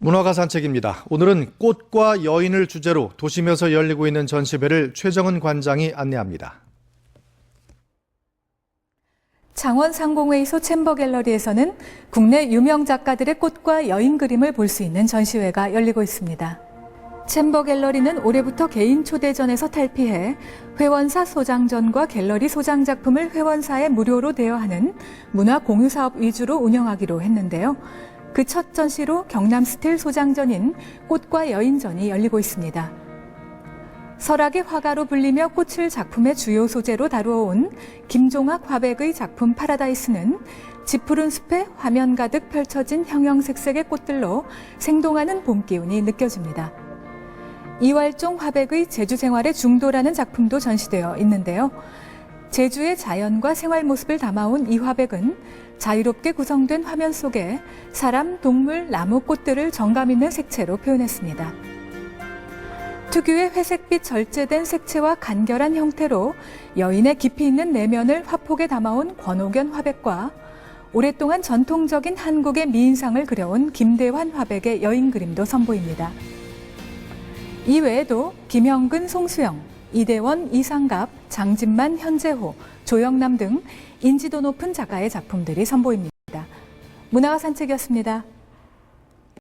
문화가 산책입니다. 오늘은 꽃과 여인을 주제로 도심에서 열리고 있는 전시회를 최정은 관장이 안내합니다. 창원 상공회의소 챔버 갤러리에서는 국내 유명 작가들의 꽃과 여인 그림을 볼 수 있는 전시회가 열리고 있습니다. 챔버 갤러리는 올해부터 개인 초대전에서 탈피해 회원사 소장전과 갤러리 소장 작품을 회원사에 무료로 대여하는 문화 공유 사업 위주로 운영하기로 했는데요. 그 첫 전시로 경남 스틸 소장전인 꽃과 여인전이 열리고 있습니다. 설악의 화가로 불리며 꽃을 작품의 주요 소재로 다루어온 김종학 화백의 작품 파라다이스는 짙푸른 숲에 화면 가득 펼쳐진 형형색색의 꽃들로 생동하는 봄 기운이 느껴집니다. 이활종 화백의 제주 생활의 중도라는 작품도 전시되어 있는데요. 제주의 자연과 생활 모습을 담아온 이 화백은 자유롭게 구성된 화면 속에 사람, 동물, 나무, 꽃들을 정감 있는 색채로 표현했습니다. 특유의 회색빛 절제된 색채와 간결한 형태로 여인의 깊이 있는 내면을 화폭에 담아온 권옥연 화백과 오랫동안 전통적인 한국의 미인상을 그려온 김대환 화백의 여인 그림도 선보입니다. 이 외에도 김형근, 송수영, 이대원, 이상갑, 장진만, 현재호, 조영남 등 인지도 높은 작가의 작품들이 선보입니다. 문화가 산책이었습니다.